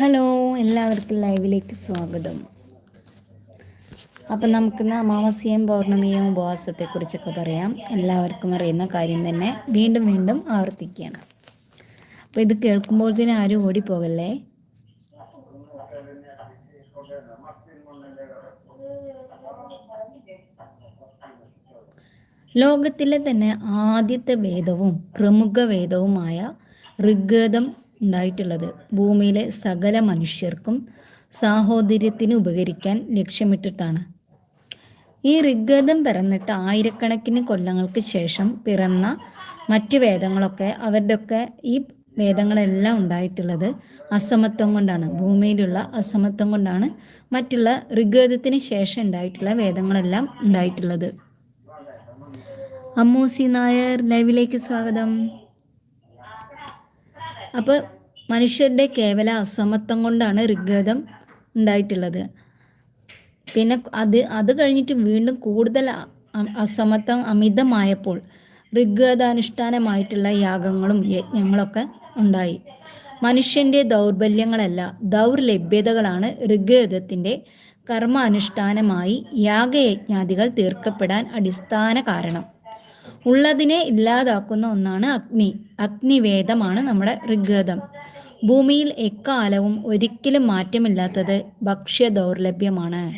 Hello എല്ലാവർക്കും ലൈവിലേക്ക് സ്വാഗതം. അപ്പം നമുക്കിന്ന് അമാവാസ്യയും പൗർണമിയും ഉപവാസത്തെക്കുറിച്ചൊക്കെ പറയാം. എല്ലാവർക്കും അറിയുന്ന കാര്യം തന്നെ വീണ്ടും വീണ്ടും ആവർത്തിക്കുകയാണ്. അപ്പോൾ ഇത് കേൾക്കുമ്പോൾ കേൾക്കുമ്പോഴത്തേനും ആരും ഓടിപ്പോകല്ലേ? ലോകത്തിലെ തന്നെ ആദ്യത്തെ വേദവും പ്രമുഖ വേദവുമായ ഋഗ്വേദം ഉണ്ടായിട്ടുള്ളത്. ഭൂമിയിലെ സകല മനുഷ്യർക്കും സാഹോദര്യത്തിന് ഉപകരിക്കാൻ ലക്ഷ്യമിട്ടിട്ടാണ്. ഈ ഋഗ്വേദം പിറന്നിട്ട് ആയിരക്കണക്കിന് കൊല്ലങ്ങൾക്ക് ശേഷം പിറന്ന മറ്റു വേദങ്ങളൊക്കെ അവരുടെയൊക്കെ ഈ വേദങ്ങളെല്ലാം ഉണ്ടായിട്ടുള്ളത് അസമത്വം കൊണ്ടാണ്. ഭൂമിയിലുള്ള അസമത്വം കൊണ്ടാണ് മറ്റുള്ള ഋഗ്വേദത്തിന് ശേഷം ഉണ്ടായിട്ടുള്ള വേദങ്ങളെല്ലാം ഉണ്ടായിട്ടുള്ളത്. അമ്മൂസി നായർ ലൈവിലേക്ക് സ്വാഗതം. അപ്പോൾ മനുഷ്യരുടെ കേവല അസമത്വം കൊണ്ടാണ് ഋഗ്വേദം ഉണ്ടായിട്ടുള്ളത്. പിന്നെ അത് അത് കഴിഞ്ഞിട്ട് വീണ്ടും കൂടുതൽ അസമത്വം അമിതമായപ്പോൾ ഋഗ്വേദാനുഷ്ഠാനമായിട്ടുള്ള യാഗങ്ങളും യജ്ഞങ്ങളൊക്കെ ഉണ്ടായി. മനുഷ്യന്റെ ദൗർബല്യങ്ങളല്ല ദൗർലഭ്യതകളാണ് ഋഗ്വേദത്തിന്റെ കർമാനുഷ്ഠാനമായി യാഗയജ്ഞാദികൾ തീർക്കപ്പെടാൻ അടിസ്ഥാന കാരണം. ഉള്ളതിനെ ഇല്ലാതാക്കുന്ന ഒന്നാണ് അഗ്നി. അഗ്നിവേദമാണ് നമ്മുടെ ഋഗ്വേദം. ഭൂമിയിൽ എക്കാലവും ഒരിക്കലും മാറ്റമില്ലാത്തത് ഭക്ഷ്യ ദൗർലഭ്യമാണ്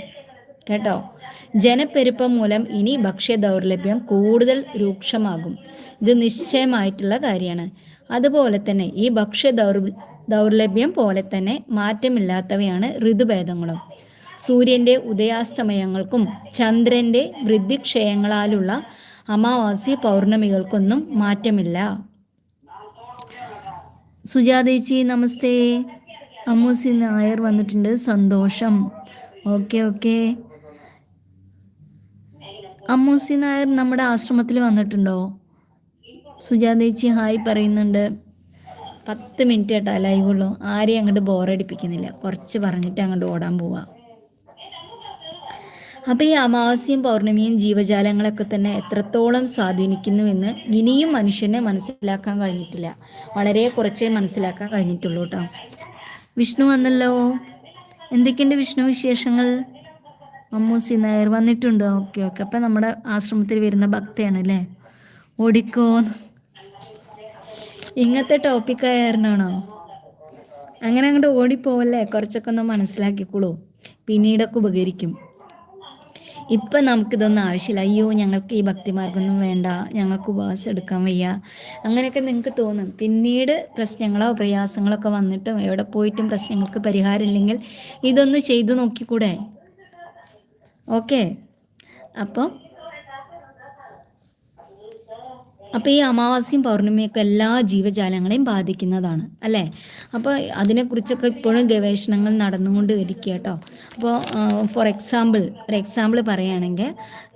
കേട്ടോ? ജനപ്പെരുപ്പം മൂലം ഇനി ഭക്ഷ്യ ദൗർലഭ്യം കൂടുതൽ രൂക്ഷമാകും. ഇത് നിശ്ചയമായിട്ടുള്ള കാര്യമാണ്. അതുപോലെ തന്നെ ഈ ഭക്ഷ്യ ദൗർ ദൗർലഭ്യം പോലെ തന്നെ മാറ്റമില്ലാത്തവയാണ് ഋതുഭേദങ്ങളും. സൂര്യന്റെ ഉദയാസ്തമയങ്ങൾക്കും ചന്ദ്രന്റെ വൃദ്ധിക്ഷയങ്ങളാലുള്ള അമാവാസി പൗർണമികൾക്കൊന്നും മാറ്റമില്ല. സുജാതേച്ചി നമസ്തേ. അമ്മൂസി നായർ വന്നിട്ടുണ്ട്. സന്തോഷം. Okay okay. അമ്മൂസി നായർ നമ്മുടെ ആശ്രമത്തിൽ വന്നിട്ടുണ്ടോ? സുജാതേച്ചി ഹായ് പറയുന്നുണ്ട്. പത്ത് മിനിറ്റ് കേട്ടോ ലൈവുള്ളൂ. ആരെയും അങ്ങോട്ട് ബോറടിപ്പിക്കുന്നില്ല കുറച്ച് പറഞ്ഞിട്ട് അങ്ങോട്ട് ഓടാൻ പോവാം. അപ്പോൾ ഈ അമാവാസ്യയും പൗർണമിയും ജീവജാലങ്ങളൊക്കെ തന്നെ എത്രത്തോളം സ്വാധീനിക്കുന്നുവെന്ന് ഇനിയും മനുഷ്യനെ മനസ്സിലാക്കാൻ കഴിഞ്ഞിട്ടില്ല. വളരെ കുറച്ചേ മനസ്സിലാക്കാൻ കഴിഞ്ഞിട്ടുള്ളൂ കേട്ടോ വിഷ്ണു വന്നല്ലോ. എന്തൊക്കെയുണ്ട് വിഷ്ണു വിശേഷങ്ങൾ? മമ്മൂസി നായർ വന്നിട്ടുണ്ടോ? Okay okay. അപ്പം നമ്മുടെ ആശ്രമത്തിൽ വരുന്ന ഭക്തയാണ് അല്ലേ? ഓടിക്കോ. ഇങ്ങനത്തെ ടോപ്പിക് ആയിരുന്നാണോ അങ്ങനെ അങ്ങോട്ട് ഓടിപ്പോവല്ലേ? കുറച്ചൊക്കെ ഒന്ന് മനസ്സിലാക്കിക്കോളൂ. പിന്നീടൊക്കെ ഉപകരിക്കും. ഇപ്പം നമുക്കിതൊന്നും ആവശ്യമില്ല. അയ്യോ ഞങ്ങൾക്ക് ഈ ഭക്തിമാർഗൊന്നും വേണ്ട. ഞങ്ങൾക്ക് ഉപവാസം എടുക്കാൻ വയ്യ. അങ്ങനെയൊക്കെ നിങ്ങൾക്ക് തോന്നും. പിന്നീട് പ്രശ്നങ്ങളോ പ്രയാസങ്ങളോ ഒക്കെ വന്നിട്ടും എവിടെ പോയിട്ടും പ്രശ്നങ്ങൾക്ക് പരിഹാരമില്ലെങ്കിൽ ഇതൊന്ന് ചെയ്തു നോക്കിക്കൂടെ? ഓക്കെ. അപ്പോൾ അപ്പോൾ ഈ അമാവാസ്യയും പൗർണിമയൊക്കെ എല്ലാ ജീവജാലങ്ങളെയും ബാധിക്കുന്നതാണ് അല്ലേ? അപ്പോൾ അതിനെക്കുറിച്ചൊക്കെ ഇപ്പോഴും ഗവേഷണങ്ങൾ നടന്നുകൊണ്ട് ഇരിക്കുക കേട്ടോ അപ്പോൾ ഫോർ എക്സാമ്പിൾ ഒരു എക്സാമ്പിൾ പറയുകയാണെങ്കിൽ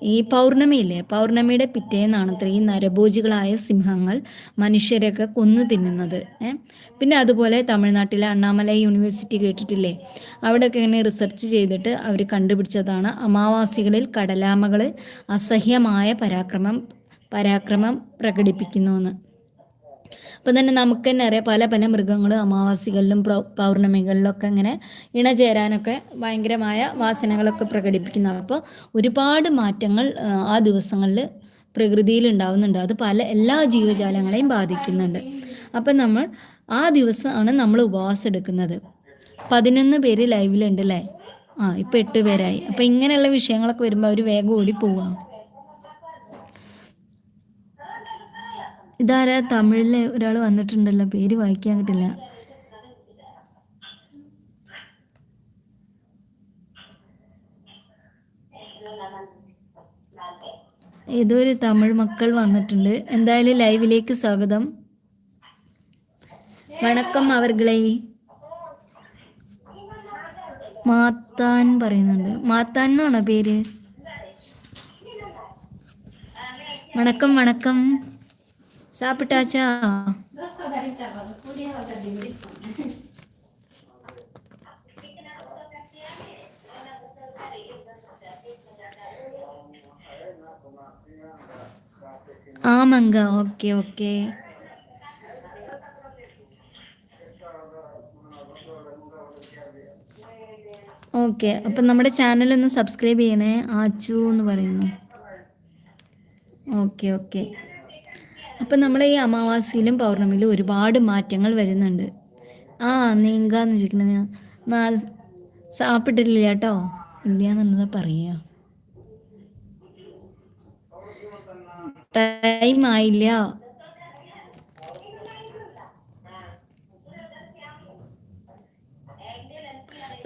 ഈ പൗർണമിയില്ലേ പൗർണമിയുടെ പിറ്റേന്നാണ് ഈ നരഭോജികളായ സിംഹങ്ങൾ മനുഷ്യരെയൊക്കെ കൊന്നു തിന്നുന്നത്? പിന്നെ അതുപോലെ തമിഴ്നാട്ടിലെ അണ്ണാമല യൂണിവേഴ്സിറ്റി കേട്ടിട്ടില്ലേ? അവിടെയൊക്കെ ഇങ്ങനെ റിസർച്ച് ചെയ്തിട്ട് അവർ കണ്ടുപിടിച്ചതാണ് അമാവാസികളിൽ കടലാമകൾ അസഹ്യമായ പരാക്രമം പരാക്രമം പ്രകടിപ്പിക്കുന്നു എന്ന് അപ്പം തന്നെ നമുക്ക് തന്നെ അറിയാം പല പല മൃഗങ്ങളും അമാവാസികളിലും പൗർണമികളിലൊക്കെ ഇങ്ങനെ ഇണചേരാനൊക്കെ ഭയങ്കരമായ വാസനകളൊക്കെ പ്രകടിപ്പിക്കുന്നു അപ്പോൾ ഒരുപാട് മാറ്റങ്ങൾ ആ, ദിവസങ്ങളിൽ പ്രകൃതിയിൽ ഉണ്ടാവുന്നുണ്ട്. അത് പല എല്ലാ ജീവജാലങ്ങളെയും ബാധിക്കുന്നുണ്ട്. അപ്പം നമ്മൾ ആ ദിവസമാണ് നമ്മൾ ഉപവാസം എടുക്കുന്നത്. പതിനൊന്ന് പേര് ലൈവിലുണ്ട് അല്ലേ? ആ ഇപ്പം എട്ട് പേരായി. അപ്പം ഇങ്ങനെയുള്ള വിഷയങ്ങളൊക്കെ വരുമ്പോൾ അവർ വേഗം ഓടി പോവുക ഇതാരാ? തമിഴിലെ ഒരാൾ വന്നിട്ടുണ്ടല്ലോ. പേര് വായിക്കാൻ കിട്ടില്ല. ഏതോ ഒരു തമിഴ് മക്കൾ വന്നിട്ടുണ്ട്. എന്തായാലും ലൈവിലേക്ക് സ്വാഗതം. വണക്കം അവർകളെ മാത്താൻ പറയുന്നുണ്ട്. മാത്താൻ എന്നാണോ പേര്? വണക്കം വണക്കം. சாப்பிட்டாச்சா ஆமாங்க ஓகே ஓகே ഓക്കെ അപ്പം നമ്മുടെ ചാനൽ ഒന്ന് സബ്സ്ക്രൈബ് ചെയ്യണേ ആച്ചു എന്ന് പറയുന്നു ഓക്കെ ഓക്കെ അപ്പം നമ്മൾ ഈ അമാവാസിയിലും പൗർണമിയിലും ഒരുപാട് മാറ്റങ്ങൾ വരുന്നുണ്ട്. ആ നീങ്കാന്ന് ചോദിക്കണത്? നാല് സാപ്പിട്ടില്ല കേട്ടോ. ഇല്ല എന്നുള്ളതാ പറയുക ടൈം ആയില്ല.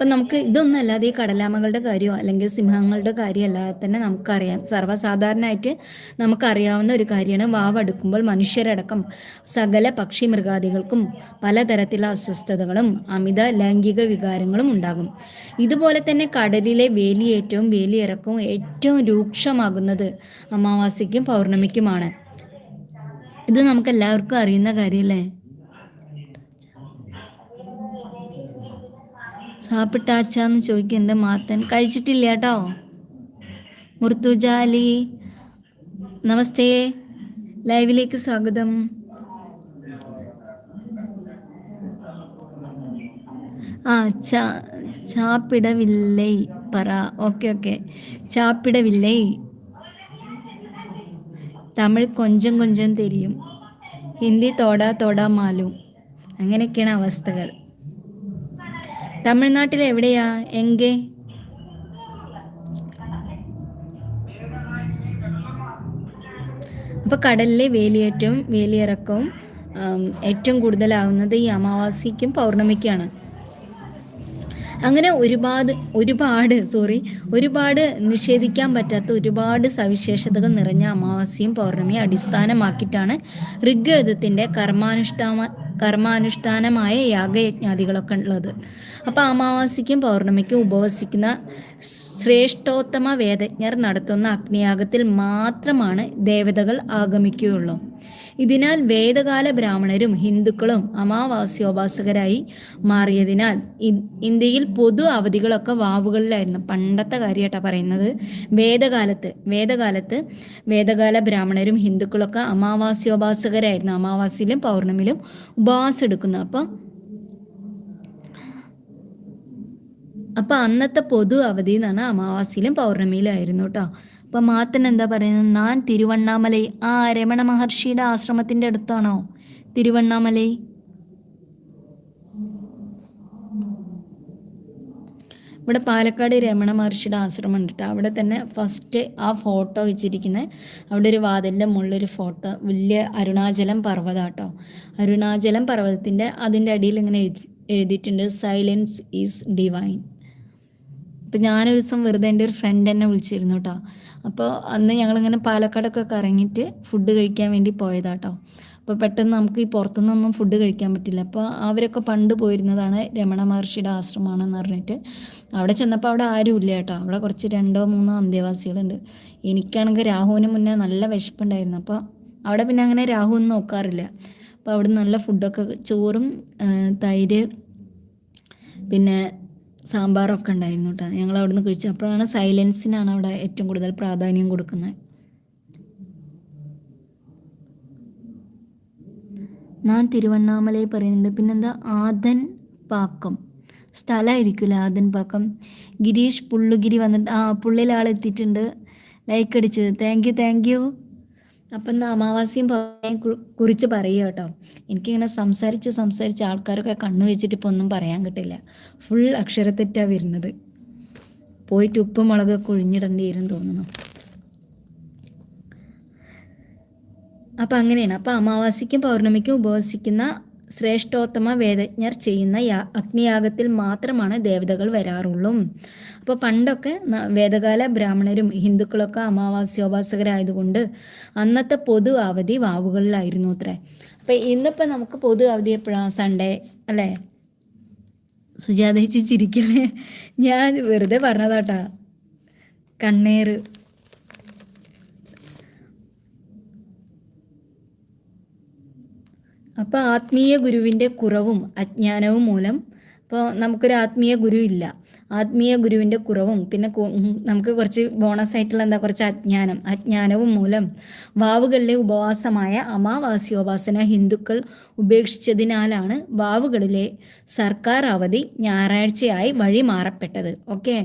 അപ്പം നമുക്ക് ഇതൊന്നും അല്ലാതെ ഈ കടലാമകളുടെ കാര്യമോ അല്ലെങ്കിൽ സിംഹങ്ങളുടെ കാര്യം അല്ലാതെ തന്നെ നമുക്കറിയാം. സർവസാധാരണമായിട്ട് നമുക്കറിയാവുന്ന ഒരു കാര്യമാണ് വാവടുക്കുമ്പോൾ മനുഷ്യരടക്കം സകല പക്ഷി മൃഗാദികൾക്കും പലതരത്തിലുള്ള അസ്വസ്ഥതകളും അമിത ലൈംഗിക വികാരങ്ങളും ഉണ്ടാകും. ഇതുപോലെ തന്നെ കടലിലെ വേലിയേറ്റവും വേലിയിറക്കവും ഏറ്റവും രൂക്ഷമാകുന്നത് അമാവാസിക്കും പൗർണമിക്കുമാണ്. ഇത് നമുക്ക് എല്ലാവർക്കും അറിയുന്ന കാര്യമല്ലേ? സാപ്പിട്ടാച്ചാന്ന് ചോദിക്കുന്നുണ്ട് മാത്തൻ. കഴിച്ചിട്ടില്ല കേട്ടോ. മുർത്തുജാലി നമസ്തേ. ലൈവിലേക്ക് സ്വാഗതം. ആ ചാ ചാപ്പിടവില്ലേ? പറ. Okay okay. ചാപ്പിടവില്ലേ? തമിഴ് കൊഞ്ചം കൊഞ്ചം തെരിയും. ഹിന്ദി തോടാ തോടാ മാലും. അങ്ങനെയൊക്കെയാണ് അവസ്ഥകൾ. തമിഴ്നാട്ടിൽ എവിടെയാ? എങ്കെ? അപ്പോൾ കടലിലെ വേലിയേറ്റവും വേലിയിറക്കവും ഏറ്റവും കൂടുതലാവുന്നത് ഈ അമാവാസിക്കും പൗർണമിക്കാണ്. അങ്ങനെ ഒരുപാട് ഒരുപാട് സോറി ഒരുപാട് നിഷേധിക്കാൻ പറ്റാത്ത ഒരുപാട് സവിശേഷതകൾ നിറഞ്ഞ അമാവാസിയും പൗർണമിയും അടിസ്ഥാനമാക്കിയിട്ടാണ് ഋഗ്വേദത്തിന്റെ കർമാനുഷ്ഠാന കർമാനുഷ്ഠാനമായ യാഗയജ്ഞാദികളൊക്കെ ഉള്ളത്. അപ്പോൾ അമാവാസിക്കും പൗർണമിക്കും ഉപവസിക്കുന്ന ശ്രേഷ്ഠോത്തമ വേദജ്ഞർ നടത്തുന്ന അഗ്നിയാഗത്തിൽ മാത്രമാണ് ദേവതകൾ ആഗമിക്കുകയുള്ളൂ. ഇതിനാൽ വേദകാല ബ്രാഹ്മണരും ഹിന്ദുക്കളും അമാവാസ്യോപാസകരായി മാറിയതിനാൽ ഇന്ത്യയിൽ പൊതു അവധികളൊക്കെ വാവുകളിലായിരുന്നു. പണ്ടത്തെ കാര്യമായിട്ടാ പറയുന്നത്. വേദകാലത്ത് വേദകാലത്ത് വേദകാല ബ്രാഹ്മണരും ഹിന്ദുക്കളൊക്കെ അമാവാസ്യോപാസകരായിരുന്നു അമാവാസിയിലും പൗർണമിയിലും ഉപവാസം എടുക്കുന്നു. അപ്പോൾ അപ്പം അന്നത്തെ പൊതു അവധി എന്ന് പറഞ്ഞാൽ അമാവാസിയിലും പൗർണമിയിലായിരുന്നു കേട്ടോ അപ്പം മാത്തൻ എന്താ പറയുന്നത്? ഞാൻ തിരുവണ്ണാമലൈ ആ രമണ മഹർഷിയുടെ ആശ്രമത്തിന്റെ അടുത്താണോ? തിരുവണ്ണാമലൈ. ഇവിടെ പാലക്കാട് രമണ മഹർഷിയുടെ ആശ്രമം ഉണ്ട് കേട്ടോ അവിടെ തന്നെ ഫസ്റ്റ് ആ ഫോട്ടോ വെച്ചിരിക്കുന്നത് അവിടെ ഒരു വാതിലിന്റെ മുകളിലൊരു ഫോട്ടോ വലിയ അരുണാചലം പർവതം കേട്ടോ അരുണാചലം പർവതത്തിന്റെ അതിന്റെ അടിയിൽ ഇങ്ങനെ എഴുതി എഴുതിയിട്ടുണ്ട്. സൈലൻസ് ഈസ് ഡിവൈൻ അപ്പം ഞാനൊരു ദിവസം വെറുതെ എന്റെ ഒരു ഫ്രണ്ട് എന്നെ വിളിച്ചിരുന്നു കേട്ടോ അപ്പോൾ അന്ന് ഞങ്ങളിങ്ങനെ പാലക്കാടൊക്കെ കറങ്ങിയിട്ട് ഫുഡ് കഴിക്കാൻ വേണ്ടി പോയതാട്ടോ. അപ്പോൾ പെട്ടെന്ന് നമുക്ക് ഈ പുറത്തുനിന്നൊന്നും ഫുഡ് കഴിക്കാൻ പറ്റില്ല. അപ്പോൾ അവരൊക്കെ പണ്ട് പോയിരുന്നതാണ് രമണ മഹർഷിയുടെ ആശ്രമമാണെന്ന് പറഞ്ഞിട്ട്. അവിടെ ചെന്നപ്പോൾ അവിടെ ആരും ഇല്ല കേട്ടോ. അവിടെ കുറച്ച് രണ്ടോ മൂന്നോ അന്തേവാസികളുണ്ട്. എനിക്കാണെങ്കിൽ രാഹുവിന് മുന്നേ നല്ല വിശപ്പുണ്ടായിരുന്നു. അപ്പോൾ അവിടെ പിന്നെ അങ്ങനെ രാഹു ഒന്നും നോക്കാറില്ല. അപ്പോൾ അവിടെ നല്ല ഫുഡൊക്കെ ചോറും തൈര് പിന്നെ സാമ്പാറൊക്കെ ഉണ്ടായിരുന്നു കേട്ടോ. ഞങ്ങൾ അവിടെ നിന്ന് കഴിച്ചു. അപ്പോഴാണ് സൈലൻസിനാണ് അവിടെ ഏറ്റവും കൂടുതൽ പ്രാധാന്യം കൊടുക്കുന്നത്. ഞാൻ തിരുവണ്ണാമലയിൽ പറയുന്നുണ്ട് പിന്നെന്താ? ആദൻ പാക്കം. സ്ഥലമായിരിക്കില്ല ആദൻ പാക്കം? ഗിരീഷ് പുള്ളുഗിരി വന്നിട്ട് ആ പുള്ളിലാളെത്തിയിട്ടുണ്ട് ലൈക്ക് അടിച്ചു. താങ്ക് യു താങ്ക് യു അപ്പം എന്താ അമാവാസ്യം കുറിച്ച് പറയുക കേട്ടോ. എനിക്കിങ്ങനെ സംസാരിച്ച് സംസാരിച്ച് ആൾക്കാരൊക്കെ കണ്ണു വെച്ചിട്ട് ഇപ്പോൾ ഒന്നും പറയാൻ കിട്ടില്ല. ഫുൾ അക്ഷരത്തെറ്റാണ് വരുന്നത്. പോയിട്ട് ഉപ്പ് മുളകൊക്കെ ഒഴിഞ്ഞിടേണ്ടി വരും തോന്നുന്നു. അപ്പം അങ്ങനെയാണ്. അപ്പം അമാവാസിക്കും പൗർണമിക്കും ഉപവസിക്കുന്ന ശ്രേഷ്ഠോത്തമ വേദജ്ഞർ ചെയ്യുന്ന യാ അഗ്നിയാഗത്തിൽ മാത്രമാണ് ദേവതകൾ വരാറുള്ളൂ. അപ്പോൾ പണ്ടൊക്കെ വേദകാല ബ്രാഹ്മണരും ഹിന്ദുക്കളൊക്കെ അമാവാസ്യോപാസകരായതുകൊണ്ട് അന്നത്തെ പൊതു അവധി വാവുകളിലായിരുന്നു അത്രേ. അപ്പം ഇന്നിപ്പോൾ നമുക്ക് പൊതു അവധി എപ്പോഴാണ് സൺഡേ അല്ലേ? സുജാതേച്ചി ചിരിക്കല്ലേ ഞാൻ വെറുതെ പറഞ്ഞതാട്ടാ. കണ്ണേറ്. അപ്പോൾ ആത്മീയ ഗുരുവിന്റെ കുറവും അജ്ഞാനവും മൂലം ഇപ്പോൾ നമുക്കൊരു ആത്മീയ ഗുരു ഇല്ല. ആത്മീയ ഗുരുവിന്റെ കുറവും പിന്നെ നമുക്ക് കുറച്ച് ബോണസ് ആയിട്ടുള്ള എന്താ കുറച്ച് അജ്ഞാനം. അജ്ഞാനവും മൂലം വാവുകളിലെ ഉപവാസമായ അമാവാസ്യോപാസന ഹിന്ദുക്കൾ ഉപേക്ഷിച്ചതിനാലാണ് വാവുകളിലെ സർക്കാർ അവധി ഞായറാഴ്ചയായി വഴി മാറപ്പെട്ടത് ഓക്കെ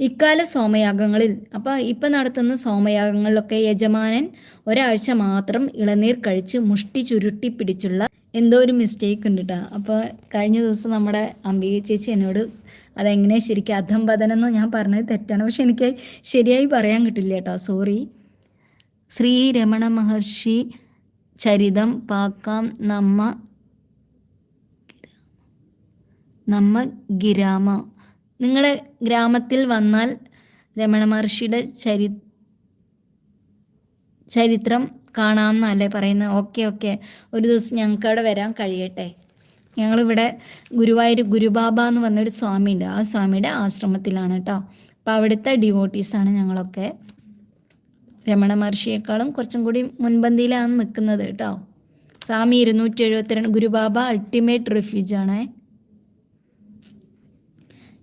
ഇക്കാല സോമയാഗങ്ങളിൽ. അപ്പോൾ ഇപ്പം നടത്തുന്ന സോമയാഗങ്ങളിലൊക്കെ യജമാനൻ ഒരാഴ്ച മാത്രം ഇളനീർ കഴിച്ച് മുഷ്ടി ചുരുട്ടി പിടിച്ചുള്ള എന്തോ ഒരു മിസ്റ്റേക്ക് ഉണ്ട് കേട്ടോ അപ്പോൾ കഴിഞ്ഞ ദിവസം നമ്മുടെ അംബിക ചേച്ചി എന്നോട് അതെങ്ങനെ ശരിക്കും അധംപതനം എന്ന് ഞാൻ പറഞ്ഞത് തെറ്റാണ്. പക്ഷെ എനിക്ക് ശരിയായി പറയാൻ കിട്ടില്ല കേട്ടോ സോറി ശ്രീ രമണ മഹർഷി ചരിതം പാക്കാം നമ്മ നമ്മ ഗിരാമ. നിങ്ങളുടെ ഗ്രാമത്തിൽ വന്നാൽ രമണ മഹർഷിയുടെ ചരി ചരിത്രം കാണാമെന്നല്ലേ പറയുന്നത് ഓക്കെ ഓക്കെ. ഒരു ദിവസം ഞങ്ങൾക്ക് അവിടെ വരാൻ കഴിയട്ടെ. ഞങ്ങളിവിടെ ഗുരുവായൂർ ഗുരുബാബ എന്ന് പറഞ്ഞൊരു സ്വാമിയുണ്ട്. ആ സ്വാമിയുടെ ആശ്രമത്തിലാണ് കേട്ടോ. അപ്പോൾ അവിടുത്തെ ഡിവോട്ടീസാണ് ഞങ്ങളൊക്കെ. രമണ മഹർഷിയേക്കാളും കുറച്ചും കൂടി മുൻപന്തിയിലാണ് നിൽക്കുന്നത് കേട്ടോ. സ്വാമി ഇരുന്നൂറ്റി എഴുപത്തിരണ്ട് ഗുരുബാബ അൾട്ടിമേറ്റ് റെഫ്യൂജാണേ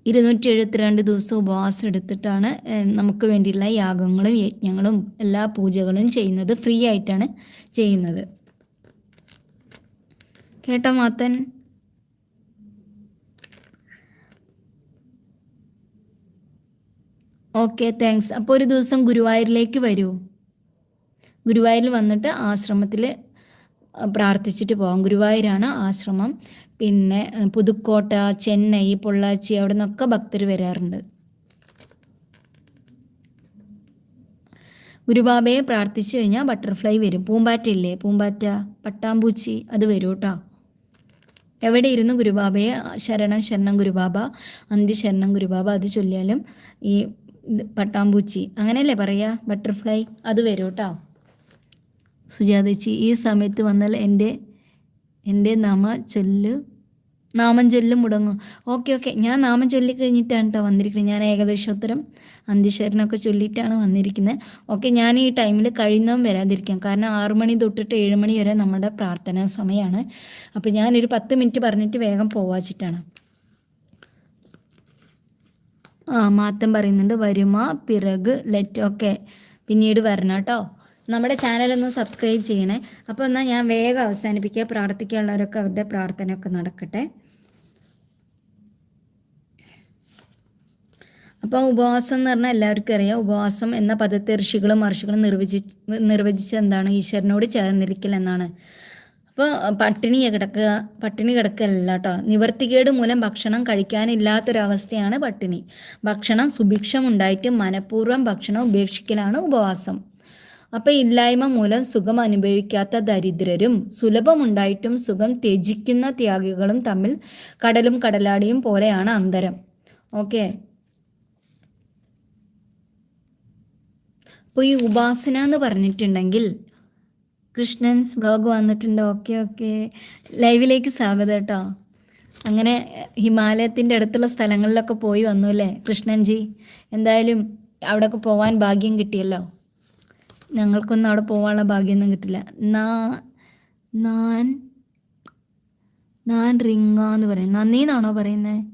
ഇരുന്നൂറ്റി എഴുപത്തിരണ്ട് ദിവസം ഉപവാസം എടുത്തിട്ടാണ് നമുക്ക് വേണ്ടിയുള്ള യാഗങ്ങളും യജ്ഞങ്ങളും എല്ലാ പൂജകളും ചെയ്യുന്നത് ഫ്രീ ആയിട്ടാണ് ചെയ്യുന്നത്. കേട്ടോ മാത്തൻ? Okay thanks. അപ്പോൾ ഒരു ദിവസം ഗുരുവായൂരിലേക്ക് വരൂ. ഗുരുവായൂരിൽ വന്നിട്ട് ആശ്രമത്തിൽ പ്രാർത്ഥിച്ചിട്ട് പോകാം. ഗുരുവായൂരാണ് ആശ്രമം. പിന്നെ പുതുക്കോട്ട ചെന്നൈ പൊള്ളാച്ചി അവിടെ നിന്നൊക്കെ ഭക്തർ വരാറുണ്ട്. ഗുരുബാബയെ പ്രാർത്ഥിച്ചു കഴിഞ്ഞാൽ ബട്ടർഫ്ലൈ വരും. പൂമ്പാറ്റ ഇല്ലേ പൂമ്പാറ്റ പട്ടാമ്പൂച്ചി അത് വരും കേട്ടോ എവിടെ ഇരുന്നു ഗുരുബാബയെ? ശരണം ശരണം ഗുരുബാബ അന്തി ശരണം ഗുരുബാബ അത് ചൊല്ലിയാലും ഈ പട്ടാമ്പൂച്ചി. അങ്ങനെയല്ലേ പറയുക ബട്ടർഫ്ലൈ അത് വരും കേട്ടോ സുജാതച്ചി ഈ സമയത്ത് വന്നാൽ എന്റെ എന്റെ നമ ചൊല്ല് നാമം ചൊല്ലും മുടങ്ങും. Okay okay. ഞാൻ നാമം ചൊല്ലി കഴിഞ്ഞിട്ടാണ് കേട്ടോ വന്നിരിക്കുന്നത്. ഞാൻ ഏകദേശോത്തരം അന്തിശ്വരനൊക്കെ ചൊല്ലിയിട്ടാണ് വന്നിരിക്കുന്നത്. ഓക്കെ ഞാൻ ഈ ടൈമിൽ കഴിയുന്നതും വരാതിരിക്കാം. കാരണം ആറു മണി തൊട്ടിട്ട് ഏഴ് മണി വരെ നമ്മുടെ പ്രാർത്ഥനാ സമയമാണ് അപ്പോൾ ഞാനൊരു പത്ത് മിനിറ്റ് പറഞ്ഞിട്ട് വേഗം പോവാച്ചിട്ടാണ് ആ മാത്തം പറയുന്നുണ്ട്. വരുമ പിറക് ലെറ്റ് ഓക്കെ. പിന്നീട് വരണം കേട്ടോ നമ്മുടെ ചാനലൊന്ന് സബ്സ്ക്രൈബ് ചെയ്യണേ. അപ്പോൾ എന്നാൽ ഞാൻ വേഗം അവസാനിപ്പിക്കുക പ്രാർത്ഥിക്കാനുള്ളവരൊക്കെ അവരുടെ പ്രാർത്ഥനയൊക്കെ നടക്കട്ടെ. അപ്പോൾ ഉപവാസം എന്ന് പറഞ്ഞാൽ എല്ലാവർക്കും അറിയാം. ഉപവാസം എന്ന പദത്തെ ഋഷികളും മഹർഷികളും നിർവചി നിർവചിച്ച എന്താണ്? ഈശ്വരനോട് ചേർന്നിരിക്കൽ എന്നാണ്. അപ്പോൾ പട്ടിണി കിടക്കുക പട്ടിണി കിടക്കല്ല കേട്ടോ. നിവർത്തികേട് മൂലം ഭക്ഷണം കഴിക്കാനില്ലാത്തൊരവസ്ഥയാണ് പട്ടിണി. ഭക്ഷണം സുഭിക്ഷം ഉണ്ടായിട്ട് മനഃപൂർവം ഭക്ഷണം ഉപേക്ഷിക്കലാണ് ഉപവാസം. അപ്പോൾ ഇല്ലായ്മ മൂലം സുഖം അനുഭവിക്കാത്ത ദരിദ്രരും സുലഭമുണ്ടായിട്ടും സുഖം ത്യജിക്കുന്ന ത്യാഗികളും തമ്മിൽ കടലും കടലാടിയും പോലെയാണ് അന്തരം. ഓക്കെ? അപ്പോൾ ഈ ഉപാസന എന്ന് പറഞ്ഞിട്ടുണ്ടെങ്കിൽ കൃഷ്ണൻസ് ബ്ലോഗ് വന്നിട്ടുണ്ട്. Okay okay. ലൈവിലേക്ക് സ്വാഗതം കേട്ടോ. അങ്ങനെ ഹിമാലയത്തിന്റെ അടുത്തുള്ള സ്ഥലങ്ങളിലൊക്കെ പോയി വന്നു അല്ലേ കൃഷ്ണൻജി? എന്തായാലും അവിടെയൊക്കെ പോകാൻ ഭാഗ്യം കിട്ടിയല്ലോ. ഞങ്ങൾക്കൊന്നും അവിടെ പോകാനുള്ള ഭാഗ്യമൊന്നും കിട്ടില്ല. നാ നാൻ നാൻ റിങ്ങ എന്ന് പറയും. നന്ദി എന്നാണോ പറയുന്നത്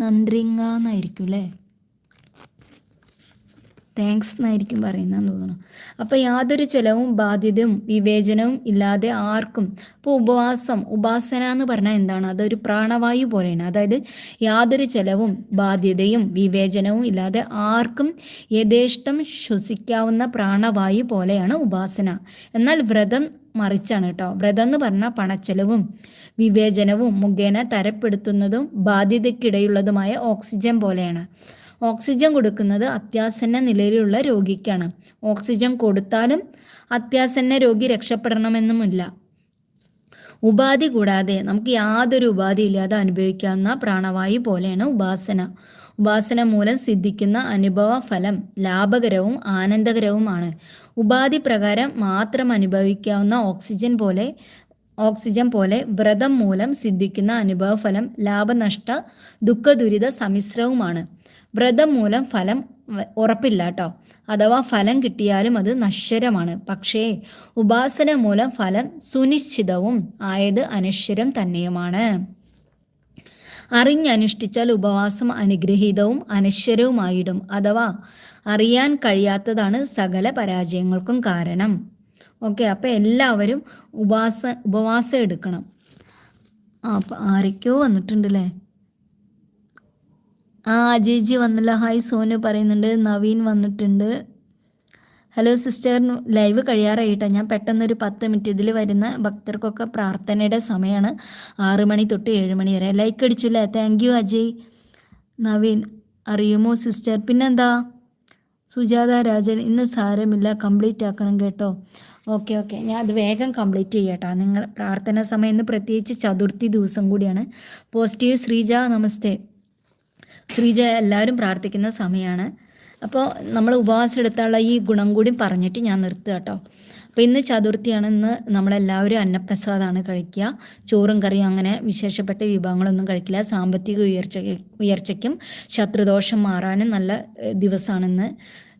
നന്ദിങ്ങ എന്നായിരിക്കും അല്ലേ? താങ്ക്സ് എന്നായിരിക്കും പറയുന്നതെന്ന് തോന്നുന്നു. അപ്പം യാതൊരു ചെലവും ബാധ്യതയും വിവേചനവും ഇല്ലാതെ ആർക്കും ഇപ്പോൾ ഉപവാസം ഉപാസന എന്ന് പറഞ്ഞാൽ എന്താണ്? അതൊരു പ്രാണവായു പോലെയാണ്. അതായത് യാതൊരു ചെലവും ബാധ്യതയും വിവേചനവും ഇല്ലാതെ ആർക്കും യഥേഷ്ടം ശ്വസിക്കാവുന്ന പ്രാണവായു പോലെയാണ് ഉപാസന. എന്നാൽ വ്രതം മറിച്ചാണ് കേട്ടോ. വ്രതം എന്ന് പറഞ്ഞാൽ പണച്ചെലവും വിവേചനവും മുഖേന തരപ്പെടുത്തുന്നതും ബാധ്യതയ്ക്കിടയുള്ളതുമായ ഓക്സിജൻ പോലെയാണ്. ഓക്സിജൻ കൊടുക്കുന്നത് അത്യാസന്ന നിലയിലുള്ള രോഗിക്കാണ്. ഓക്സിജൻ കൊടുത്താലും അത്യാസന്ന രോഗി രക്ഷപ്പെടണമെന്നുമില്ല. ഉപാധി കൂടാതെ നമുക്ക് യാതൊരു ഉപാധി ഇല്ലാതെ അനുഭവിക്കാവുന്ന പ്രാണവായു പോലെയാണ് ഉപാസന. ഉപാസന മൂലം സിദ്ധിക്കുന്ന അനുഭവ ഫലം ലാഭകരവും ആനന്ദകരവുമാണ്. ഉപാധി പ്രകാരം മാത്രം അനുഭവിക്കാവുന്ന ഓക്സിജൻ പോലെ ഓക്സിജൻ പോലെ വ്രതം മൂലം സിദ്ധിക്കുന്ന അനുഭവഫലം ലാഭനഷ്ട ദുഃഖ ദുരിത സമ്മിശ്രവുമാണ് വ്രതം മൂലം ഫലം ഉറപ്പില്ല കേട്ടോ അഥവാ ഫലം കിട്ടിയാലും അത് നശ്വരമാണ്. പക്ഷേ ഉപാസന മൂലം ഫലം സുനിശ്ചിതവും ആയത് അനശ്വരം തന്നെയുമാണ്. അറിഞ്ഞനുഷ്ഠിച്ചാൽ ഉപവാസം അനുഗ്രഹീതവും അനശ്വരവുമായിടും. അഥവാ അറിയാൻ കഴിയാത്തതാണ് സകല പരാജയങ്ങൾക്കും കാരണം. ഓക്കെ അപ്പോൾ എല്ലാവരും ഉപവാസ ഉപവാസം എടുക്കണം. അപ്പം ആരൊക്കെയോ വന്നിട്ടുണ്ടല്ലേ? ആ അജയ്ജി വന്നല്ലോ. ഹായ് സോനു പറയുന്നുണ്ട്. നവീൻ വന്നിട്ടുണ്ട്. ഹലോ സിസ്റ്റർ ലൈവ് കഴിയാറായിട്ടോ? ഞാൻ പെട്ടെന്നൊരു പത്ത് മിനിറ്റ് ഇതിൽ വരുന്ന ഭക്തർക്കൊക്കെ പ്രാർത്ഥനയുടെ സമയമാണ്. ആറ് മണി തൊട്ട് ഏഴ് മണി വരെ. Like അടിച്ചില്ലേ? Thank you Ajay. Naveen അറിയുമോ സിസ്റ്റർ പിന്നെന്താ? സുജാത രാജൻ ഇന്ന് സാരമില്ല. കംപ്ലീറ്റ് ആക്കണം കേട്ടോ. ഓക്കെ ഓക്കെ ഞാൻ അത് വേഗം കംപ്ലീറ്റ് ചെയ്യട്ടോ. നിങ്ങൾ പ്രാർത്ഥനാ സമയം ഇന്ന് പ്രത്യേകിച്ച് ചതുർത്ഥി ദിവസം കൂടിയാണ്. പോസിറ്റീവ് ശ്രീജ നമസ്തേ. ശ്രീജ എല്ലാവരും പ്രാർത്ഥിക്കുന്ന സമയമാണ് അപ്പോൾ നമ്മൾ ഉപവാസം എടുത്തുള്ള ഈ ഗുണം കൂടി പറഞ്ഞിട്ട് ഞാൻ നിർത്തുക കേട്ടോ. അപ്പോൾ ഇന്ന് ചതുർത്ഥിയാണ്. ഇന്ന് നമ്മളെല്ലാവരും അന്നപ്രസാദമാണ് കഴിക്കുക. ചോറും കറിയും അങ്ങനെ വിശേഷപ്പെട്ട വിഭവങ്ങളൊന്നും കഴിക്കില്ല. സാമ്പത്തിക ഉയർച്ച ഉയർച്ചയ്ക്കും ശത്രുദോഷം മാറാനും നല്ല ദിവസമാണെന്ന്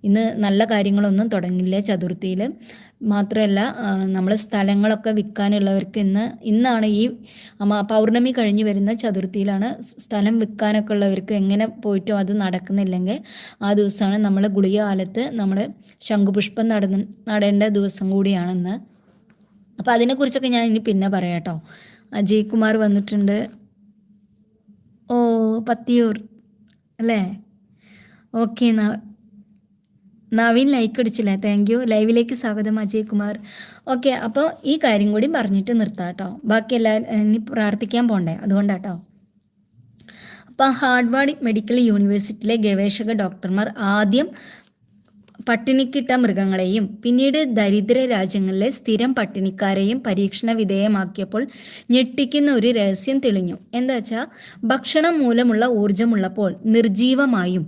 ഇന്ന് നല്ല കാര്യങ്ങളൊന്നും തുടങ്ങില്ല ചതുർത്ഥിയിൽ മാത്രമല്ല നമ്മൾ സ്ഥലങ്ങളൊക്കെ വിൽക്കാനുള്ളവർക്ക് ഇന്ന് ഇന്നാണ് ഈ പൗർണമി കഴിഞ്ഞ് വരുന്ന ചതുർത്ഥിയിലാണ് സ്ഥലം വിൽക്കാനൊക്കെ ഉള്ളവർക്ക് എങ്ങനെ പോയിട്ടും അത് നടക്കുന്നില്ലെങ്കിൽ ആ ദിവസമാണ് നമ്മൾ ഗുളിക കാലത്ത് നമ്മൾ ശംഖുപുഷ്പം നട നടേണ്ട ദിവസം കൂടിയാണെന്ന്. അപ്പോൾ അതിനെക്കുറിച്ചൊക്കെ ഞാൻ ഇനി പിന്നെ പറയാട്ടോ അജയ് കുമാർ വന്നിട്ടുണ്ട്. ഓ പത്തിയൂർ അല്ലേ? ഓക്കെ എന്നാ നവീൻ ലൈക്ക് അടിച്ചില്ലേ? താങ്ക് യു ലൈവിലേക്ക് സ്വാഗതം അജയ് കുമാർ. ഓക്കെ അപ്പോൾ ഈ കാര്യം കൂടി പറഞ്ഞിട്ട് നിർത്താം കേട്ടോ. ബാക്കി എല്ലാ ഇനി പ്രാർത്ഥിക്കാൻ പോണ്ടേ? അതുകൊണ്ടാട്ടോ. അപ്പോൾ ഹാർഡ്വാർഡ് മെഡിക്കൽ യൂണിവേഴ്സിറ്റിയിലെ ഗവേഷക ഡോക്ടർമാർ ആദ്യം പട്ടിണിക്കിട്ട മൃഗങ്ങളെയും പിന്നീട് ദരിദ്ര രാജ്യങ്ങളിലെ സ്ഥിരം പട്ടിണിക്കാരെയും പരീക്ഷണ വിധേയമാക്കിയപ്പോൾ ഞെട്ടിക്കുന്ന ഒരു രഹസ്യം തെളിഞ്ഞു. എന്താ വെച്ചാൽ ഭക്ഷണം മൂലമുള്ള ഊർജമുള്ളപ്പോൾ നിർജീവമായും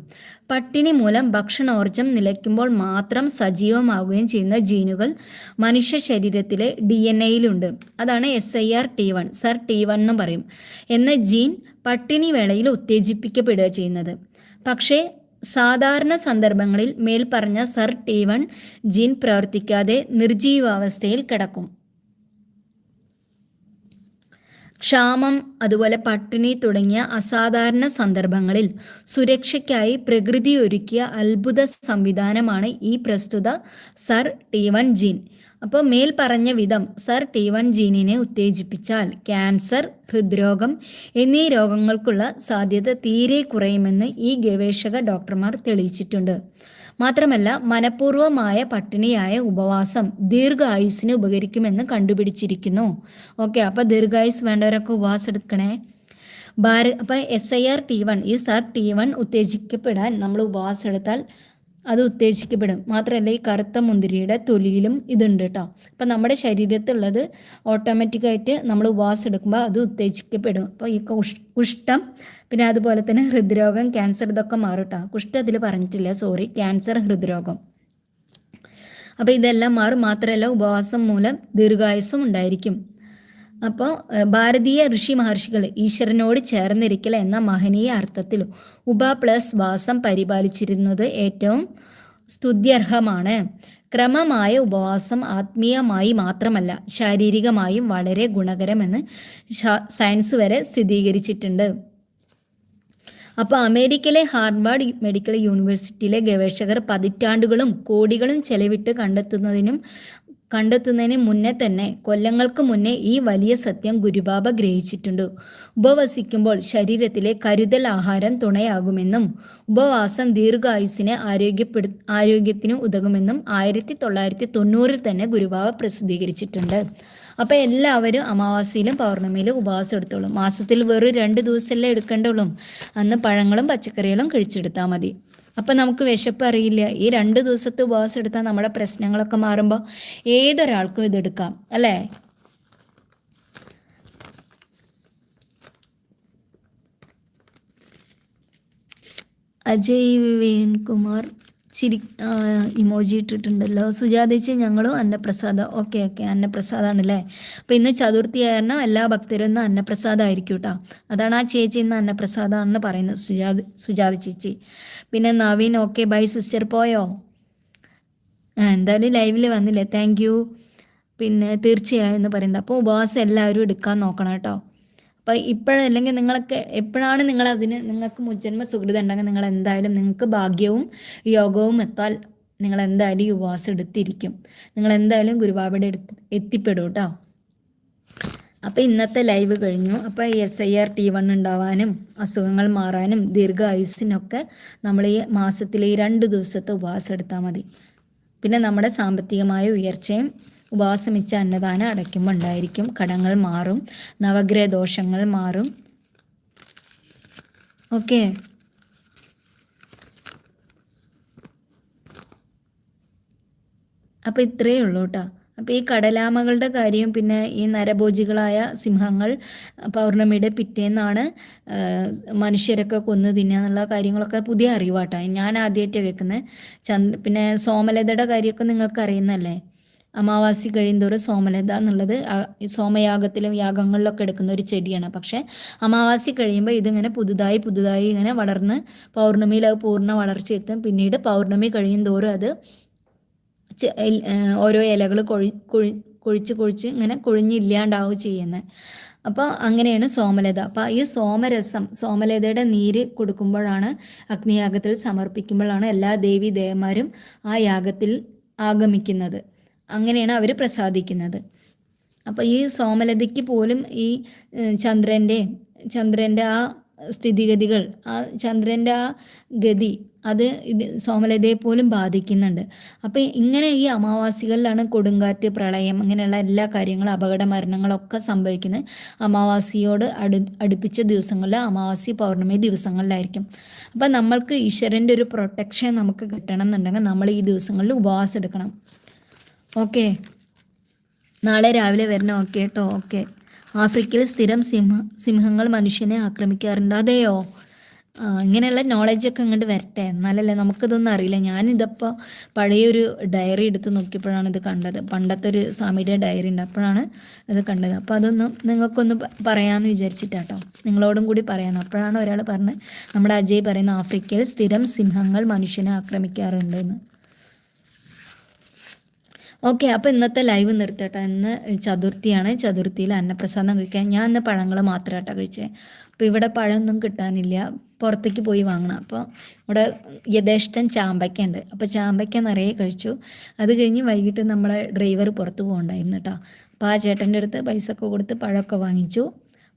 പട്ടിണി മൂലം ഭക്ഷണോർജം നിലയ്ക്കുമ്പോൾ മാത്രം സജീവമാവുകയും ചെയ്യുന്ന ജീനുകൾ മനുഷ്യ ശരീരത്തിലെ ഡി എൻ എയിലുണ്ട്. അതാണ് S I R T one sir T one എന്ന് പറയും. എന്ന ജീൻ പട്ടിണി വേളയിൽ ഉത്തേജിപ്പിക്കപ്പെടുക ചെയ്യുന്നത്. പക്ഷേ സാധാരണ സന്ദർഭങ്ങളിൽ മേൽപ്പറഞ്ഞ സർ ടി വൺ ജീൻ പ്രവർത്തിക്കാതെ നിർജീവാവസ്ഥയിൽ കിടക്കും. ക്ഷാമം അതുപോലെ പട്ടിണി തുടങ്ങിയ അസാധാരണ സന്ദർഭങ്ങളിൽ സുരക്ഷയ്ക്കായി പ്രകൃതി ഒരുക്കിയ അത്ഭുത സംവിധാനമാണ് ഈ പ്രസ്തുത സർ ടി വൺ ജീൻ. അപ്പോൾ മേൽ പറഞ്ഞ വിധം സർ ടി വൺ ജീനിനെ ഉത്തേജിപ്പിച്ചാൽ ക്യാൻസർ ഹൃദ്രോഗം എന്നീ രോഗങ്ങൾക്കുള്ള സാധ്യത തീരെ കുറയുമെന്ന് ഈ ഗവേഷക ഡോക്ടർമാർ തെളിയിച്ചിട്ടുണ്ട്. മാത്രമല്ല മനഃപൂർവമായ പട്ടിണിയായ ഉപവാസം ദീർഘായുസിന് ഉപകരിക്കുമെന്ന് കണ്ടുപിടിച്ചിരിക്കുന്നു. ഓക്കെ അപ്പോൾ ദീർഘായുസ് വേണ്ടവരൊക്കെ ഉപവാസം എടുക്കണേ? ഭാര അപ്പം S I R T one ഈ സാർ ടി വൺ ഉത്തേജിക്കപ്പെടാൻ നമ്മൾ ഉപവാസം എടുത്താൽ അത് ഉത്തേജിക്കപ്പെടും. മാത്രമല്ല ഈ കറുത്ത മുന്തിരിയുടെ തൊലിയിലും ഇതുണ്ട് കേട്ടോ. അപ്പം നമ്മുടെ ശരീരത്തിലുള്ളത് ഓട്ടോമാറ്റിക്കായിട്ട് നമ്മൾ ഉപവാസം എടുക്കുമ്പോൾ അത് ഉത്തേജിക്കപ്പെടും. അപ്പോൾ ഈ കുഷ് കുഷ്ഠം പിന്നെ അതുപോലെ തന്നെ ഹൃദ്രോഗം ക്യാൻസർ ഇതൊക്കെ മാറും കുഷ്ഠം അതിൽ പറഞ്ഞിട്ടില്ല സോറി ക്യാൻസർ ഹൃദ്രോഗം. അപ്പോൾ ഇതെല്ലാം മാറും. മാത്രമല്ല ഉപവാസം മൂലം ദീർഘായുസ്സും ഉണ്ടായിരിക്കും. അപ്പോൾ ഭാരതീയ ഋഷി മഹർഷികൾ ഈശ്വരനോട് ചേർന്നിരിക്കൽ എന്ന മഹനീയ അർത്ഥത്തിൽ ഉപ പ്ലസ് വാസം പരിപാലിച്ചിരുന്നത് ഏറ്റവും സ്തുത്യർഹമാണ്. ക്രമമായ ഉപവാസം ആത്മീയമായി മാത്രമല്ല ശാരീരികമായും വളരെ ഗുണകരമെന്ന് സയൻസ് വരെ സ്ഥിരീകരിച്ചിട്ടുണ്ട്. അപ്പോൾ അമേരിക്കയിലെ ഹാർവാർഡ് മെഡിക്കൽ യൂണിവേഴ്സിറ്റിയിലെ ഗവേഷകർ പതിറ്റാണ്ടുകളും കോടികളും ചെലവിട്ട് കണ്ടെത്തുന്നതിനും കണ്ടെത്തുന്നതിന് മുന്നേ തന്നെ കൊല്ലങ്ങൾക്ക് മുന്നേ ഈ വലിയ സത്യം ഗുരുബാബ ഗ്രഹിച്ചിട്ടുണ്ട്. ഉപവസിക്കുമ്പോൾ ശരീരത്തിലെ കരുതൽ ആഹാരം തുണയാകുമെന്നും ഉപവാസം ദീർഘായുസിനെ ആരോഗ്യപ്പെടു ആരോഗ്യത്തിന് ഉതകുമെന്നും ആയിരത്തി തൊള്ളായിരത്തി തൊണ്ണൂറിൽ തന്നെ ഗുരുബാബ പ്രസിദ്ധീകരിച്ചിട്ടുണ്ട്. അപ്പോൾ എല്ലാവരും അമാവാസിയിലും പൗർണമിയിലും ഉപവാസം എടുത്തോളും. മാസത്തിൽ വെറും രണ്ട് ദിവസമല്ലേ എടുക്കേണ്ടുള്ളൂ. അന്ന് പഴങ്ങളും പച്ചക്കറികളും കഴിച്ചെടുത്താൽ മതി. അപ്പം നമുക്ക് വിശപ്പ് അറിയില്ല. ഈ രണ്ട് ദിവസത്തെ ഉപവാസം എടുത്താൽ നമ്മുടെ പ്രശ്നങ്ങളൊക്കെ മാറുമ്പോൾ ഏതൊരാൾക്കും ഇതെടുക്കാം അല്ലേ? അജയ് വേൺകുമാർ ചിരി ഇമോജി ഇട്ടിട്ടുണ്ടല്ലോ. സുജാതേച്ചി ഞങ്ങളും അന്നപ്രസാദ. Okay okay. അന്നപ്രസാദാണല്ലേ? അപ്പോൾ ഇന്ന് ചതുർത്ഥി കാരണം എല്ലാ ഭക്തരും ഇന്ന് അന്നപ്രസാദമായിരിക്കും കേട്ടോ അതാണ് ആ ചേച്ചി ഇന്ന് അന്നപ്രസാദാണെന്ന് പറയുന്നത് സുജാത സുജാത ചേച്ചി. പിന്നെ നവീൻ ഓക്കെ ബൈ സിസ്റ്റർ. പോയോ? ആ എന്തായാലും ലൈവിൽ വന്നില്ലേ. Thank you. പിന്നെ തീർച്ചയായും എന്ന് പറയുന്നത് അപ്പോൾ ഉപവാസം എല്ലാവരും എടുക്കാൻ നോക്കണം കേട്ടോ അപ്പം ഇപ്പോഴല്ലെങ്കിൽ നിങ്ങൾക്ക് എപ്പോഴാണ് നിങ്ങൾ അതിന് നിങ്ങൾക്ക് മുജന്മ സുഹൃത ഉണ്ടെങ്കിൽ നിങ്ങൾ എന്തായാലും നിങ്ങൾക്ക് ഭാഗ്യവും യോഗവും എത്താൽ നിങ്ങൾ എന്തായാലും യുവാസ് എടുത്തിരിക്കും. നിങ്ങൾ എന്തായാലും ഗുരുവാവിടെ എടുത്ത് എത്തിപ്പെടും കേട്ടോ അപ്പോൾ ഇന്നത്തെ ലൈവ് കഴിഞ്ഞു. അപ്പോൾ S I R T one ഉണ്ടാവാനും അസുഖങ്ങൾ മാറാനും ദീർഘ ആയുസിനൊക്കെ നമ്മൾ ഈ മാസത്തിലെ ഈ രണ്ട് ദിവസത്തെ ഉപവാസം എടുത്താൽ മതി. പിന്നെ നമ്മുടെ സാമ്പത്തികമായ ഉയർച്ചയും ഉപവാസമിച്ച അന്നദാനം അടയ്ക്കുമ്പോൾ ഉണ്ടായിരിക്കും കടങ്ങൾ മാറും നവഗ്രഹ ദോഷങ്ങൾ മാറും. ഓക്കെ. അപ്പോൾ ഇത്രയേ ഉള്ളൂ കേട്ടോ അപ്പോൾ ഈ കടലാമകളുടെ കാര്യം പിന്നെ ഈ നരഭോജികളായ സിംഹങ്ങൾ പൗർണമിയുടെ പിറ്റേന്നാണ് മനുഷ്യരൊക്കെ കൊന്നു തിന്നുക എന്നുള്ള കാര്യങ്ങളൊക്കെ പുതിയ അറിവാട്ടോ ഞാൻ ആദ്യമായിട്ട് കേൾക്കുന്നത് ചന്ദ്ര പിന്നെ സോമലതയുടെ കാര്യമൊക്കെ നിങ്ങൾക്ക് അറിയുന്നല്ലേ അമാവാസി കഴിയുന്തോറും സോമലത എന്നുള്ളത് സോമയാഗത്തിലും യാഗങ്ങളിലൊക്കെ എടുക്കുന്ന ഒരു ചെടിയാണ്. പക്ഷെ അമാവാസി കഴിയുമ്പോൾ ഇതിങ്ങനെ പുതുതായി പുതുതായി ഇങ്ങനെ വളർന്ന് പൗർണമിയിൽ അത് പൂർണ വളർച്ചയെത്തും. പിന്നീട് പൗർണമി കഴിയുന്തോറും അത് ഓരോ ഇലകൾ കൊഴി കൊഴി കൊഴിച്ച് കൊഴിച്ച് ഇങ്ങനെ കൊഴിഞ്ഞില്ലാണ്ടാവുക ചെയ്യുന്നത് അപ്പോൾ അങ്ങനെയാണ് സോമലത. അപ്പോൾ ഈ സോമരസം സോമലതയുടെ നീര് കൊടുക്കുമ്പോഴാണ് അഗ്നിയാഗത്തിൽ സമർപ്പിക്കുമ്പോഴാണ് എല്ലാ ദേവി ദേവന്മാരും ആ യാഗത്തിൽ ആഗമിക്കുന്നത്. അങ്ങനെയാണ് അവർ പ്രസാദിക്കുന്നത്. അപ്പോൾ ഈ സോമലതയ്ക്ക് പോലും ഈ ചന്ദ്രന്റെ ചന്ദ്രന്റെ ആ സ്ഥിതിഗതികൾ ആ ചന്ദ്രന്റെ ആ ഗതി അത് ഇത് സോമലതയെ പോലും ബാധിക്കുന്നുണ്ട്. അപ്പോൾ ഇങ്ങനെ ഈ അമാവാസികളിലാണ് കൊടുങ്കാറ്റ് പ്രളയം അങ്ങനെയുള്ള എല്ലാ കാര്യങ്ങളും അപകട മരണങ്ങളൊക്കെ സംഭവിക്കുന്നത്. അമാവാസിയോട് അടു അടുപ്പിച്ച ദിവസങ്ങളിൽ അമാവാസി പൗർണമി ദിവസങ്ങളിലായിരിക്കും. അപ്പോൾ നമ്മൾക്ക് ഈശ്വരന്റെ ഒരു പ്രൊട്ടക്ഷൻ നമുക്ക് കിട്ടണം എന്നുണ്ടെങ്കിൽ നമ്മൾ ഈ ദിവസങ്ങളിൽ ഉപവാസം എടുക്കണം. ഓക്കെ. നാളെ രാവിലെ വരണം. ഓക്കെ കേട്ടോ ഓക്കെ. ആഫ്രിക്കയിൽ സ്ഥിരം സിംഹ സിംഹങ്ങൾ മനുഷ്യനെ ആക്രമിക്കാറുണ്ട്. അതെയോ? ഇങ്ങനെയുള്ള നോളജൊക്കെ ഇങ്ങോട്ട് വരട്ടെ. എന്നാലല്ലേ നമുക്കിതൊന്നും അറിയില്ല. ഞാനിതപ്പോൾ പഴയൊരു ഡയറി എടുത്ത് നോക്കിയപ്പോഴാണ് ഇത് കണ്ടത്. പണ്ടത്തെ ഒരു സ്വാമിയുടെ ഡയറി ഉണ്ട്. അപ്പോഴാണ് ഇത് കണ്ടത്. അപ്പോൾ അതൊന്നും നിങ്ങൾക്കൊന്ന് പറയാമെന്ന് വിചാരിച്ചിട്ടാട്ടോ. നിങ്ങളോടും കൂടി പറയാമെന്ന് അപ്പോഴാണ് ഒരാൾ പറഞ്ഞത് നമ്മുടെ അജയ് പറയുന്ന ആഫ്രിക്കയിൽ സ്ഥിരം സിംഹങ്ങൾ മനുഷ്യനെ ആക്രമിക്കാറുണ്ട് എന്ന്. ഓക്കെ അപ്പോൾ ഇന്നത്തെ ലൈവ് നിർത്തട്ടെ. ഇന്ന് ചതുർത്ഥിയാണ്. ചതുർത്ഥിയിൽ അന്നപ്രസാദം കഴിക്കാൻ ഞാൻ ഇന്ന് പഴങ്ങൾ മാത്രം കേട്ടോ കഴിച്ചേ. അപ്പോൾ ഇവിടെ പഴമൊന്നും കിട്ടാനില്ല. പുറത്തേക്ക് പോയി വാങ്ങണം. അപ്പോൾ ഇവിടെ യഥേഷ്ടം ചാമ്പയ്ക്ക ഉണ്ട് അപ്പോൾ ചാമ്പയ്ക്ക നിറയെ കഴിച്ചു. അത് കഴിഞ്ഞ് വൈകിട്ട് നമ്മളെ ഡ്രൈവർ പുറത്ത് പോകണ്ടായിരുന്നു കേട്ടോ അപ്പോൾ ആ ചേട്ടന്റെ അടുത്ത് പൈസ ഒക്കെ കൊടുത്ത് പഴമൊക്കെ വാങ്ങിച്ചു.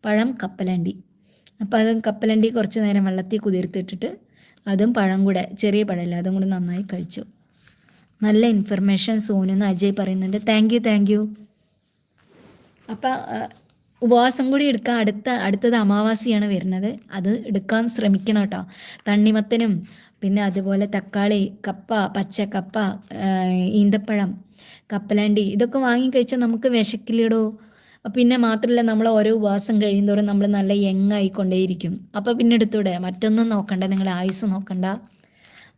പഴം കപ്പലണ്ടി. അപ്പോൾ അത് കപ്പലണ്ടി കുറച്ച് നേരം വെള്ളത്തിൽ കുതിർത്തിട്ടിട്ട് അതും പഴം കൂടെ ചെറിയ പഴമല്ല അതും കൂടെ നന്നായി കഴിച്ചു. നല്ല ഇൻഫർമേഷൻ സോനു അജയ് പറയുന്നുണ്ട്. താങ്ക് യു താങ്ക് യു അപ്പം ഉപവാസം കൂടി എടുക്കാൻ അടുത്ത അടുത്തത് അമാവാസിയാണ് വരുന്നത്. അത് എടുക്കാൻ ശ്രമിക്കണം കേട്ടോ. തണ്ണിമത്തനും പിന്നെ അതുപോലെ തക്കാളി കപ്പ പച്ചക്കപ്പ ഈന്തപ്പഴം കപ്പലാണ്ടി ഇതൊക്കെ വാങ്ങി കഴിച്ചാൽ നമുക്ക് വിശക്കില്ലടോ? പിന്നെ മാത്രമല്ല നമ്മൾ ഓരോ ഉപവാസം കഴിയുന്തോറും നമ്മൾ നല്ല യങ് ആയിക്കൊണ്ടേയിരിക്കും. അപ്പോൾ പിന്നെ എടുത്തൂടെ? മറ്റൊന്നും നോക്കണ്ട. നിങ്ങൾ ആയുസ് നോക്കണ്ട.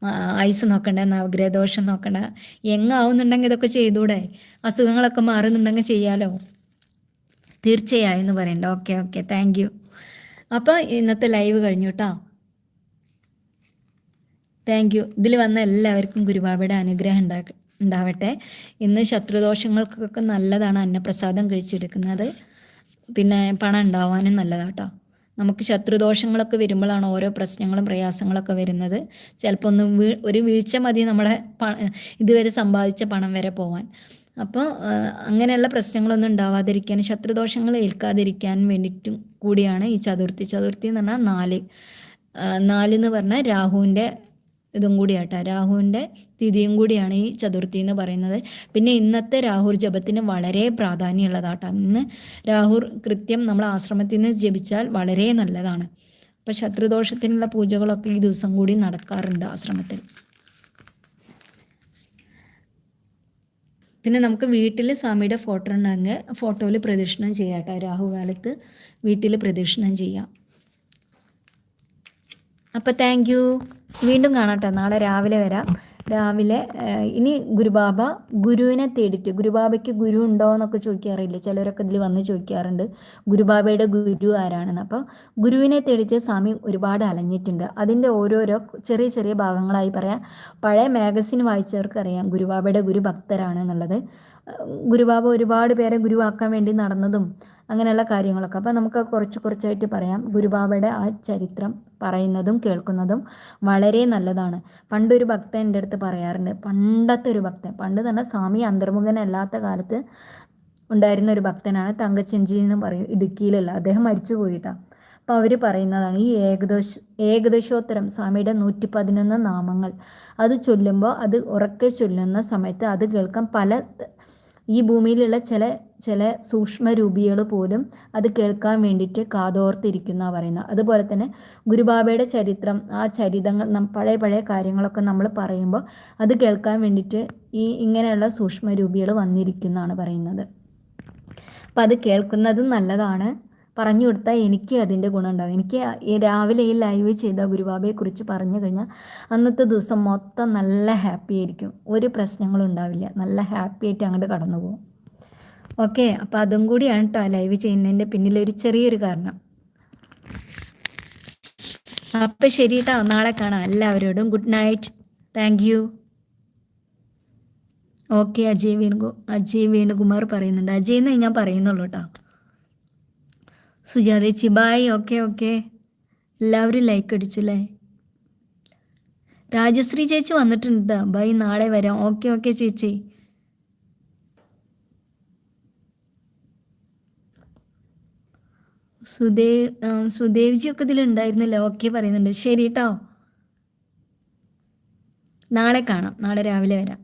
ആയുസ് നോക്കണ്ട നവഗ്രഹദോഷം നോക്കണ്ട. എങ്ങാവുന്നുണ്ടെങ്കിൽ ഇതൊക്കെ ചെയ്തൂടെ? അസുഖങ്ങളൊക്കെ മാറുന്നുണ്ടെങ്കിൽ ചെയ്യാലോ? തീർച്ചയായും എന്ന് പറയണ്ട. Okay okay. താങ്ക് യു അപ്പോൾ ഇന്നത്തെ ലൈവ് കഴിഞ്ഞു കേട്ടോ താങ്ക് യു ഇതിൽ വന്ന എല്ലാവർക്കും ഗുരുബാബയുടെ അനുഗ്രഹം ഉണ്ടാക്ക ഉണ്ടാവട്ടെ. ഇന്ന് ശത്രുദോഷങ്ങൾക്കൊക്കെ നല്ലതാണ് അന്നപ്രസാദം കഴിച്ചെടുക്കുന്നത്. പിന്നെ പണം ഉണ്ടാവാനും നല്ലതാട്ടോ നമുക്ക് ശത്രുദോഷങ്ങളൊക്കെ വരുമ്പോഴാണ് ഓരോ പ്രശ്നങ്ങളും പ്രയാസങ്ങളൊക്കെ വരുന്നത്. ചിലപ്പോൾ ഒന്ന് വീ ഒരു വീഴ്ച മതി നമ്മുടെ ഇതുവരെ സമ്പാദിച്ച പണം വരെ പോവാൻ. അപ്പോൾ അങ്ങനെയുള്ള പ്രശ്നങ്ങളൊന്നും ഉണ്ടാവാതിരിക്കാൻ ശത്രുദോഷങ്ങൾ ഏൽക്കാതിരിക്കാൻ വേണ്ടിയിട്ടും കൂടിയാണ് ഈ ചതുർത്ഥി. ചതുർത്ഥി എന്ന് പറഞ്ഞാൽ നാല്. നാല് എന്ന് പറഞ്ഞാൽ രാഹുവിന്റെ ഇതും കൂടിയാട്ടോ. രാഹുവിന്റെ തിഥിയും കൂടിയാണ് ഈ ചതുർത്ഥി എന്ന് പറയുന്നത്. പിന്നെ ഇന്നത്തെ രാഹുർ ജപത്തിന് വളരെ പ്രാധാന്യമുള്ളതാട്ടാണ് ഇന്ന് രാഹുർ കൃത്യം നമ്മൾ ആശ്രമത്തിൽ നിന്ന് ജപിച്ചാൽ വളരെ നല്ലതാണ്. അപ്പം ശത്രുദോഷത്തിനുള്ള പൂജകളൊക്കെ ഈ ദിവസം കൂടി നടക്കാറുണ്ട് ആശ്രമത്തിൽ. പിന്നെ നമുക്ക് വീട്ടിൽ സ്വാമിയുടെ ഫോട്ടോ ഉണ്ടെങ്കിൽ ഫോട്ടോയിൽ പ്രദക്ഷിണം ചെയ്യാം കേട്ടോ രാഹുകാലത്ത് വീട്ടിൽ പ്രദക്ഷിണം ചെയ്യാം. അപ്പോൾ താങ്ക് യു വീണ്ടും കാണാട്ടെ. നാളെ രാവിലെ വരാം. രാവിലെ ഇനി ഗുരുബാബ ഗുരുവിനെ തേടിട്ട് ഗുരുബാബയ്ക്ക് ഗുരു ഉണ്ടോ എന്നൊക്കെ ചോദിക്കാറില്ല? ചിലരൊക്കെ ഇതിൽ വന്ന് ചോദിക്കാറുണ്ട്. ഗുരുബാബയുടെ ഗുരു ആരാണെന്ന്. അപ്പോൾ ഗുരുവിനെ തേടിയിട്ട് സ്വാമി ഒരുപാട് അലഞ്ഞിട്ടുണ്ട്. അതിന്റെ ഓരോരോ ചെറിയ ചെറിയ ഭാഗങ്ങളായി പറയാം. പഴയ മാഗസിൻ വായിച്ചവർക്ക് അറിയാം ഗുരുബാബയുടെ ഗുരു ഭക്തരാണ് എന്നുള്ളത്. ഗുരുബാബ ഒരുപാട് പേരെ ഗുരുവാക്കാൻ വേണ്ടി നടന്നതും അങ്ങനെയുള്ള കാര്യങ്ങളൊക്കെ. അപ്പോൾ നമുക്ക് കുറച്ച് കുറച്ചായിട്ട് പറയാം. ഗുരുബാബയുടെ ആ ചരിത്രം പറയുന്നതും കേൾക്കുന്നതും വളരെ നല്ലതാണ്. പണ്ടൊരു ഭക്തൻ എന്റെ അടുത്ത് പറയാറുണ്ട് പണ്ടത്തെ ഒരു ഭക്തൻ പണ്ട് തന്നെ സ്വാമി അന്തർമുഖനല്ലാത്ത കാലത്ത് ഉണ്ടായിരുന്ന ഒരു ഭക്തനാണ് തങ്കച്ചെഞ്ചി എന്ന് പറയും ഇടുക്കിയിലുള്ള. അദ്ദേഹം മരിച്ചു പോയിട്ടാണ് അപ്പോൾ അവർ പറയുന്നതാണ് ഈ ഏകദേശ ഏകദേശോത്തരം സ്വാമിയുടെ നൂറ്റി പതിനൊന്ന് നാമങ്ങൾ. അത് ചൊല്ലുമ്പോൾ അത് ഉറക്കെ ചൊല്ലുന്ന സമയത്ത് അത് കേൾക്കാൻ പല ഈ ഭൂമിയിലുള്ള ചില ചില സൂക്ഷ്മരൂപികൾ പോലും അത് കേൾക്കാൻ വേണ്ടിയിട്ട് കാതോർത്തിരിക്കുന്ന പറയുന്നത്. അതുപോലെ തന്നെ ഗുരുബാബയുടെ ചരിത്രം ആ ചരിതങ്ങൾ പഴയ പഴയ കാര്യങ്ങളൊക്കെ നമ്മൾ പറയുമ്പോൾ അത് കേൾക്കാൻ വേണ്ടിയിട്ട് ഈ ഇങ്ങനെയുള്ള സൂക്ഷ്മരൂപികൾ വന്നിരിക്കുന്നതാണ് പറയുന്നത്. അപ്പം അത് കേൾക്കുന്നത് നല്ലതാണ്. പറഞ്ഞു കൊടുത്താൽ എനിക്ക് അതിന്റെ ഗുണമുണ്ടാകും എനിക്ക് രാവിലെ ഈ ലൈവ് ചെയ്ത ഗുരുബാബയെക്കുറിച്ച് പറഞ്ഞു കഴിഞ്ഞാൽ അന്നത്തെ ദിവസം മൊത്തം നല്ല ഹാപ്പി ആയിരിക്കും. ഒരു പ്രശ്നങ്ങളും ഉണ്ടാവില്ല. നല്ല ഹാപ്പി ആയിട്ട് അങ്ങോട്ട് കടന്നു പോകും. ഓക്കെ അപ്പോൾ അതും കൂടിയാണ് കേട്ടോ ലൈവ് ചെയ്യുന്നതിന്റെ പിന്നിലൊരു ചെറിയൊരു കാരണം. അപ്പം ശരി കേട്ടോ നാളെ കാണാം. എല്ലാവരോടും good night thank you okay Ajay വേണുഗു Ajay Venukumar പറയുന്നുണ്ട്. അജയ് എന്നേ ഞാൻ പറയുന്നുള്ളൂ കേട്ടോ സുജാതേച്ചി ബായ് ഓക്കെ ഓക്കെ എല്ലാവരും ലൈക്ക് അടിച്ചില്ലേ രാജശ്രീ ചേച്ചി വന്നിട്ടുണ്ട്. ബൈ നാളെ വരാം. ഓക്കെ ഓക്കെ ചേച്ചി. സുദേവ് സുദേവ് സുദേവ്ജി ഒക്കെ ഇതിലുണ്ടായിരുന്നല്ലോ? ഓക്കെ പറയുന്നുണ്ട്. ശരി കേട്ടോ നാളെ കാണാം. നാളെ രാവിലെ വരാം.